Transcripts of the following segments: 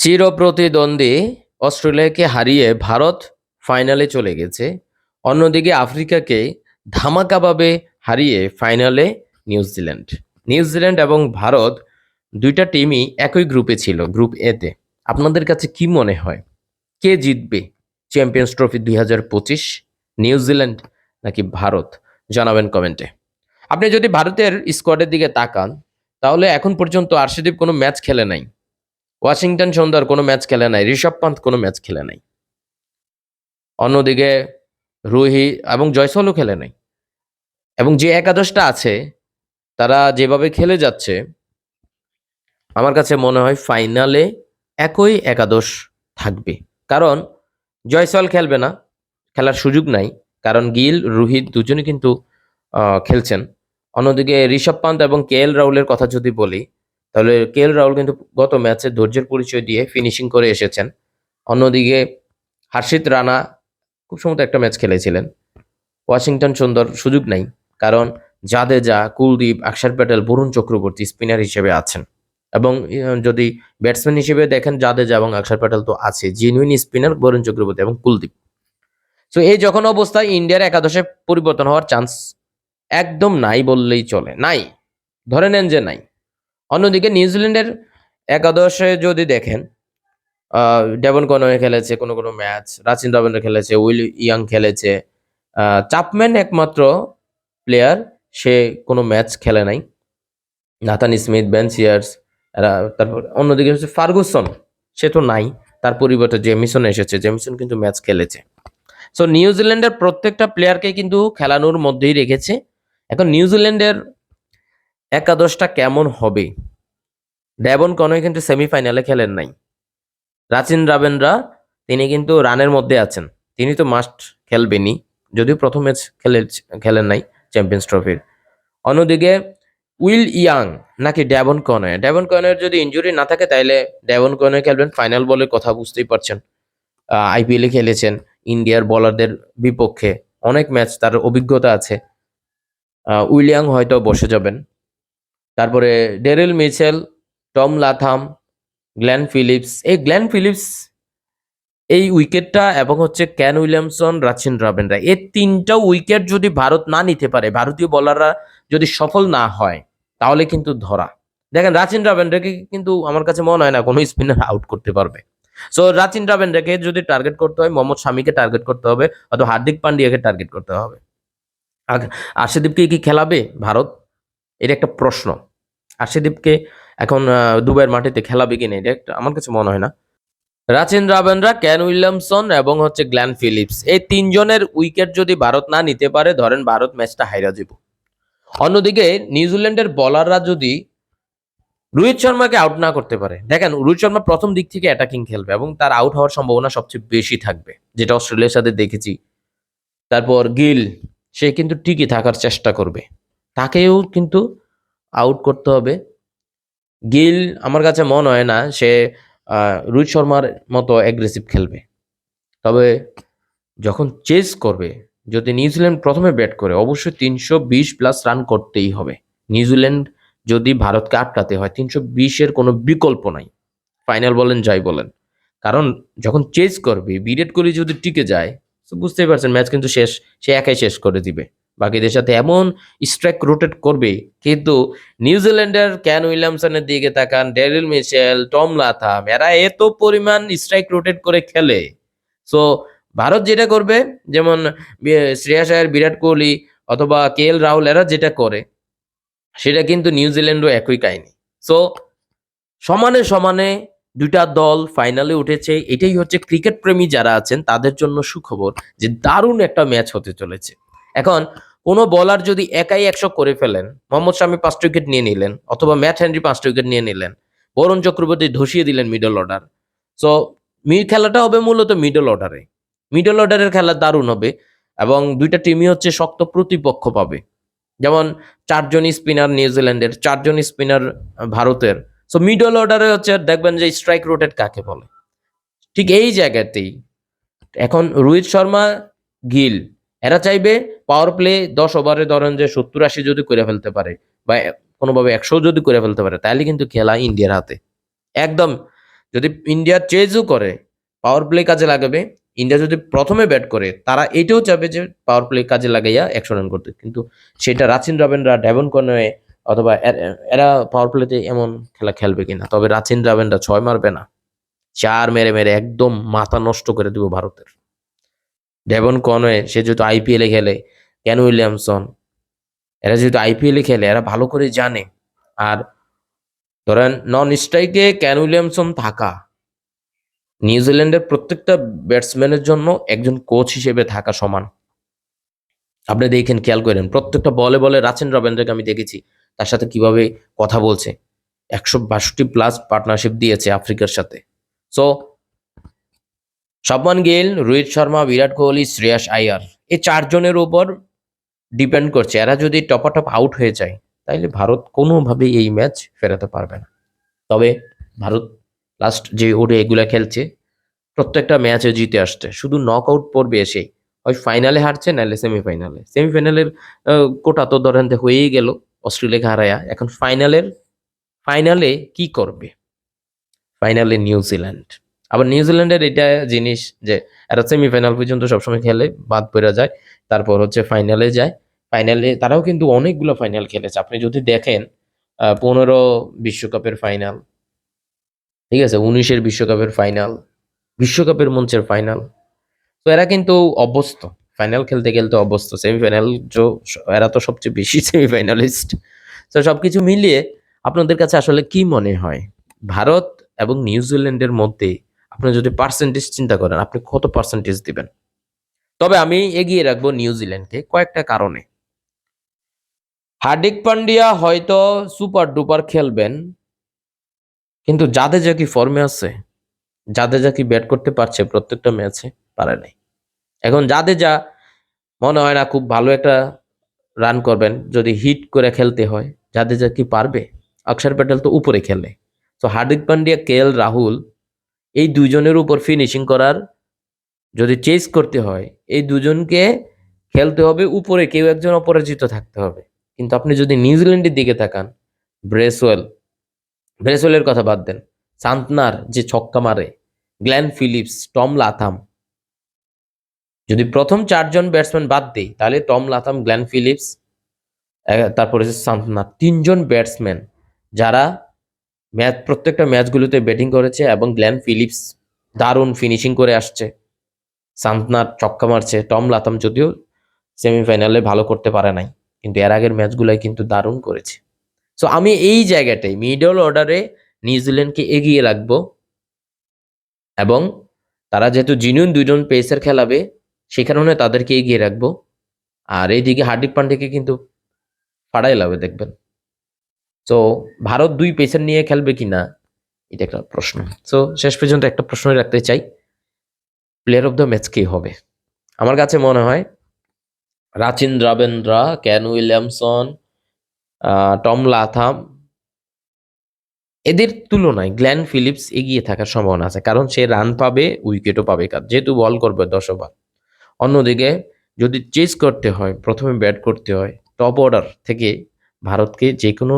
চিরপ্রতিদ্বন্দ্বী অস্ট্রেলিয়াকে হারিয়ে ভারত ফাইনালে চলে গেছে। অন্যদিকে আফ্রিকাকে ধামাকাভাবে হারিয়ে ফাইনালে নিউজিল্যান্ড। নিউজিল্যান্ড এবং ভারত দুইটা টিমই একই গ্রুপে ছিল গ্রুপ এতে আপনাদের কাছে কি মনে হয়? কে জিতবে? চ্যাম্পিয়ন্স ট্রফি দুই হাজার পঁচিশ, নিউজিল্যান্ড নাকি ভারত? জানাবেন কমেন্টে। আপনি যদি ভারতের স্কোয়াডের দিকে তাকান, তাহলে এখন পর্যন্ত আর্শদীপ কোনো ম্যাচ খেলে নাই। ওয়াশিংটন সুন্দর কোনো ম্যাচ খেলে নাই, ঋষভ পান্ত কোনো ম্যাচ খেলে নাই। অন্যদিকে রুহি এবং জয়সলও খেলে নাই। এবং যে একাদশটা আছে, তারা যেভাবে খেলে যাচ্ছে, আমার কাছে মনে হয় ফাইনালে একই একাদশ থাকবে। কারণ জয়সল খেলবে না, খেলার সুযোগ নাই, কারণ গিল রুহিত দুজনই কিন্তু খেলছেন। অন্যদিকে ঋষভ পান্ত এবং কে এল রাহুলের কথা যদি বলি তাহলে কে এল রাহুল কিন্তু গত ম্যাচে ধৈর্যের পরিচয় দিয়ে ফিনিশিং করে এসেছেন। অন্যদিকে হার্ষিত রানা খুব সম্ভবত একটা ম্যাচ খেলেছিলেন। ওয়াশিংটন সুন্দর সুযোগ নাই, কারণ জাদেজা, কুলদীপ অক্ষর প্যাটেল, বরুণ চক্রবর্তী স্পিনার হিসেবে আছেন। এবং যদি ব্যাটসম্যান হিসেবে দেখেন জাদেজা এবং অক্ষর প্যাটেল তো আছে জেনুইন স্পিনার বরুণ চক্রবর্তী এবং কুলদীপ। সো এই যখন অবস্থায় ইন্ডিয়ার একাদশে পরিবর্তন হওয়ার চান্স একদম নাই বললেই চলে। নাই। ধরে নেন যে নাই। অন্যদিকে নিউজিল্যান্ডের একাদশে যদি দেখেন ডেভন কনওয়ে খেলেছে, কোনো কোনো ম্যাচ, রাচিন রবীন্দ্র খেলেছে, উইল ইয়াং খেলেছে চাপম্যান একমাত্র প্লেয়ার, সে কোনো ম্যাচ খেলে নাই। নাথান স্মিথ, বেন এরা তারপর অন্যদিকে হচ্ছে ফার্গুসন, সে তো নাই, তার পরিবর্তে জেমিসন এসেছে, জেমিসন কিন্তু ম্যাচ খেলেছে। সো নিউজিল্যান্ডের প্রত্যেকটা প্লেয়ারকে কিন্তু খেলানোর মধ্যেই রেখেছে। এখন নিউজিল্যান্ডের একাদশটা কেমন হবে? ড্যাবন কনওয়ে কিন্তু সেমিফাইনালে খেলেন নাই। রাচিন রাবেনরা, তিনি কিন্তু রানের মধ্যে আছেন। তিনি তো মাস্ট খেলবেনই, যদিও প্রথম ম্যাচ খেলে খেলেন নাই চ্যাম্পিয়ন্স ট্রফির অন্যদিকে উইল ইয়াং নাকি ডেভন কনওয়ে? ড্যাবন কনওয়ের যদি ইনজুরি না থাকে তাহলে ডেভন কনওয়ে খেলবেন ফাইনাল বলের কথা বুঝতেই পারছেন। আইপিএলে খেলেছেন, ইন্ডিয়ার বলারদের বিপক্ষে। অনেক ম্যাচ তার অভিজ্ঞতা আছে। উইলিয়াং হয়তো বসে যাবেন। তারপরে Daryl Mitchell, Tom Latham Glenn Phillips. এই গ্ল্যান ফিলিপস এই উইকেটটা এবং হচ্ছে ক্যান উইলিয়ামসন, রাচিন রাবেনরা এই তিনটা উইকেট যদি ভারত না নিতে পারে, ভারতীয় বলাররা যদি সফল না হয়, তাহলে কিন্তু ধরা। দেখেন, রাচিন রাবেনরাকে কিন্তু আমার কাছে মনে হয় না কোনো স্পিনার আউট করতে পারবে। সো রাচিন রাবেনরাকে যদি টার্গেট করতে হয়, মোহাম্মদ শামিকে টার্গেট করতে হবে, অথবা হার্দিক পান্ডিয়াকে টার্গেট করতে হবে। আর আর্শদীপকে কি খেলাবে ভারত? এটা একটা প্রশ্ন। আর্শদীপকে এখন দুবাইয়ের মাটিতে খেলাবে কিনা এটা একটা আমার কাছে মনে হয় না। রাচিন রাবেনরা, ক্যান উইলিয়ামসন এবং হচ্ছে গ্ল্যান ফিলিপস, এই তিনজনের উইকেট যদি ভারত না নিতে পারে, ধরেন ভারত ম্যাচটা হাইরা যাব অন্যদিকে, নিউজিল্যান্ডের বলাররা যদি রোহিত শর্মাকে আউট না করতে পারে, দেখেন রোহিত শর্মা প্রথম দিক থেকে অ্যাটাকিং খেলবে এবং তার আউট হওয়ার সম্ভাবনা সবচেয়ে বেশি থাকবে, যেটা অস্ট্রেলিয়ার সাথে দেখেছি। তারপর গিল, সে কিন্তু ঠিকই থাকার চেষ্টা করবে। তাকেও কিন্তু আউট করতে হবে। গিল আমার কাছে মনে হয় না সে রোহিত শর্মার মতো অ্যাগ্রেসিভ খেলবে। তবে যখন চেস করবে, যদি নিউজিল্যান্ড প্রথমে ব্যাট করে, অবশ্যই তিনশো বিশ প্লাস রান করতেই হবে। নিউজিল্যান্ড যদি ভারতকে আটকাতে হয়, তিনশো বিশের কোনো বিকল্প নাই। ফাইনাল বলেন যাই বলেন। কারণ যখন চেস করবে, বিরাট কোহলি যদি টিকে যায় বুঝতেই পারছেন ম্যাচ কিন্তু শেষ, সে একাই শেষ করে দিবে। বাকিদের সাথে এমন স্ট্রাইক রোটেট করবে। কিন্তু নিউজিল্যান্ডের ক্যান উইলিয়ামসনের দিকে তাকান ডেরিল মিশেল, টম লাথাম, এরা এত পরিমাণ স্ট্রাইক রোটেট করে খেলে। সো ভারত যেটা করবে, যেমন শ্রেয়াস আয়ার বিরাট কোহলি অথবা কে এল রাহুল, এরা যেটা করে, সেটা কিন্তু নিউজিল্যান্ডও একই কাহিনী। সো সমানে সমানে দুইটা দল ফাইনালে উঠেছে। এটাই হচ্ছে ক্রিকেট প্রেমী যারা আছেন, তাদের জন্য সুখবর যে দারুণ একটা ম্যাচ হতে চলেছে। এখন কোনো বলার যদি একাই একশো করে ফেলেন, মোহাম্মদ শামি পাঁচটা উইকেট নিয়ে নিলেন অথবা ম্যাট হেনরি পাঁচটা উইকেট নিয়ে নিলেন, বরুণ চক্রবর্তী ধসিয়ে দিলেন মিডল অর্ডার সো খেলাটা হবে মূলত মিডল অর্ডারে মিডল অর্ডারের খেলা দারুণ হবে এবং দুইটা টিমই হচ্ছে শক্ত প্রতিপক্ষ পাবে। যেমন চারজন স্পিনার নিউজিল্যান্ডের চারজন স্পিনার ভারতের। সো মিডল অর্ডারে হচ্ছে দেখবেন যে স্ট্রাইক রোটেট কাকে বলে। ঠিক এই জায়গাতেই এখন রোহিত শর্মা, গিল এরা চাইবে পাওয়ার প্লে দশ ওভারে ধরেন যে সত্তর আশি যদি করে ফেলতে পারে বা কোনোভাবে একশো যদি করে ফেলতে পারে, তাহলে কিন্তু খেলা ইন্ডিয়ার হাতে। একদম, যদি ইন্ডিয়া চেজও করে পাওয়ার প্লে কাজে লাগাবে, ইন্ডিয়া যদি প্রথমে ব্যাট করে, তারা এটাও চাবে যে পাওয়ার প্লে কাজে লাগাইয়া একশো রান করতে। কিন্তু সেটা রাচিন রবেনরা ডেভন কনওয়ে অথবা এরা পাওয়ার প্লেতে এমন খেলা খেলবে কিনা? তবে রাচিন রাবেনরা ছয় মারবে না। চার মেরে মেরে একদম মাথা নষ্ট করে দিব ভারতের। ডেভন কনওয়ে, সে যেহেতু আইপিএলে খেলে, কেন উইলিয়ামসন? এরা যেহেতু আইপিএলে খেলে, এরা ভালো করে জানে। আর ধরেন নন স্ট্রাইকে ক্যান উইলিয়ামসন থাকা? নিউজিল্যান্ডের প্রত্যেকটা ব্যাটসম্যানের জন্য একজন কোচ হিসেবে থাকা সমান। আপনি দেখেন, খেয়াল করেন, প্রত্যেকটা বলে বলে রাচেন রবেন্দ্রকে আমি দেখেছি, তার সাথে কীভাবে কথা বলছে। একশো বাষট্টি প্লাস পার্টনারশিপ দিয়েছে আফ্রিকার সাথে। সো শবমান গেল, রোহিত শর্মা, বিরাট কোহলি, শ্রেয়াস আয়ার। এই চারজনের উপর ডিপেন্ড করছে। এরা যদি টপাটপ আউট হয়ে যায়, তাইলে ভারত কোনোভাবেই এই ম্যাচ ফেরাতে পারবে না। তবে ভারত লাস্ট যে ওডে এগুলা খেলছে, প্রত্যেকটা ম্যাচে জিতে আসছে। শুধু নক আউট পর্বে এসেই। হয় ফাইনালে হারছে, নাহলে সেমিফাইনালে সেমিফাইনালের কোটা তো ধরেন হয়েই গেল, অস্ট্রেলিয়াকে হারায়া। এখন ফাইনালের ফাইনালে কি করবে? ফাইনালে নিউজিল্যান্ড। আবার নিউজিল্যান্ডের এটা জিনিস যে এরা সেমিফাইনাল পর্যন্ত সবসময় খেলে, বাদ পড়ে যায়, তারপর হচ্ছে ফাইনালে যায়। ফাইনালে তারাও কিন্তু অনেকগুলো ফাইনাল খেলেছে। আপনি যদি দেখেন পনেরো বিশ্বকাপের ফাইনাল ঠিক আছে, উনিশের বিশ্বকাপের ফাইনাল বিশ্বকাপের মঞ্চের ফাইনাল তো এরা কিন্তু অভ্যস্ত। ফাইনাল খেলতে খেলতে অভ্যস্ত। সেমিফাইনাল এরা তো সবচেয়ে বেশি সেমিফাইনালিস্ট তো সব কিছু মিলিয়ে আপনাদের কাছে আসলে কি মনে হয়? ভারত এবং নিউজিল্যান্ডের মধ্যে আপনি যদি পার্সেন্টেজ চিন্তা করেন, আপনি কত পার্সেন্টেজ দিবেন? তবে আমি এগিয়ে রাখব নিউজিল্যান্ডকে কয়েকটা কারণে। হার্দিক পান্ডিয়া হয়তো সুপার ডুপার খেলবেন, কিন্তু জাদেজা কি ফর্মে আছে? জাদেজা কি ব্যাট করতে পারছে? প্রত্যেকটা ম্যাচে পারে নাই। এখন জাদেজা মনে হয় না খুব ভালো একটা রান করবেন, যদি হিট করে খেলতে হয়। জাদেজা কি পারবে? অক্ষর প্যাটেল তো উপরে খেলে। তো হার্দিক পান্ডিয়া, কে এল রাহুল এই দুজনের উপর ফিনিশিং করার যদি চেস করতে হয়, এই দুজনকে খেলতে হবে উপরে, কেউ একজন অপরাজিত থাকতে হবে। কিন্তু আপনি যদি নিউজিল্যান্ডের দিকে তাকান ব্রেসওয়েল ব্রেসওয়েলের কথা বাদ দেন সান্তনার যে ছক্কা মারে গ্ল্যান ফিলিপস টম লাথাম যদি প্রথম চারজন ব্যাটসম্যান বাদ দেই, তাহলে টম লাথাম গ্ল্যান ফিলিপস তারপরে সান্তনার তিনজন ব্যাটসম্যান যারা ম্যাচ, প্রত্যেকটা ম্যাচগুলোতে ব্যাটিং করেছে এবং গ্ল্যান ফিলিপস দারুণ ফিনিশিং করে আসছে। সান্তনার ছক্কা মারছে, টম লাথাম যদিও সেমিফাইনালে ভালো করতে পারে নাই, কিন্তু এর আগের ম্যাচগুলাই কিন্তু দারুণ করেছে। সো আমি এই জায়গাটায় মিডল অর্ডারে নিউজিল্যান্ডকে এগিয়ে রাখব এবং তারা যেহেতু জিনুইন দুইজন পেসার খেলাবে, সে কারণে তাদেরকে এগিয়ে রাখব। আর এইদিকে হার্দিক পান্ডেকে কিন্তু ফাড়াই লাবে দেখবেন। তো ভারত দুই পেসার নিয়ে খেলবে কি না এটা একটা প্রশ্ন। তো শেষ পর্যন্ত একটা প্রশ্ন রাখতে চাই প্লেয়ার অফ দ্য ম্যাচ কে হবে? আমার কাছে মনে হয়, Rachin Ravindra Kane Williamson Tom Latham, এদের তুলনায় গ্ল্যান ফিলিপস এগিয়ে থাকার সম্ভাবনা আছে, কারণ সে রান পাবে, উইকেটও পাবে কাজ যেহেতু বল করবে দশ ওভার অন্যদিকে, যদি চেস করতে হয়, প্রথমে ব্যাট করতে হয়, টপ অর্ডার থেকে ভারতকে যে কোনো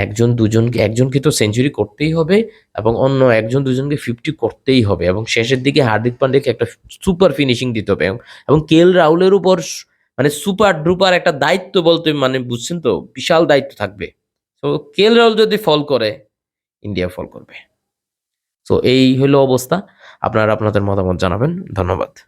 একজন দুজনকে, একজনকে তো সেঞ্চুরি করতেই হবে এবং অন্য একজন দুজনকে ফিফটি করতেই হবে এবং শেষের দিকে হার্দিক পান্ডেকে একটা সুপার ফিনিশিং দিতে হবে এবং- এবং কেএল রাহুলের উপর মানে সুপার ড্রুপার একটা দায়িত্ব বলতে মানে বুঝছেন তো, বিশাল দায়িত্ব থাকবে। তো কেএল রাহুল যদি ফল করে ইন্ডিয়া ফল করবে। তো এই হলো অবস্থা। আপনারা আপনাদের মতামত জানাবেন। ধন্যবাদ।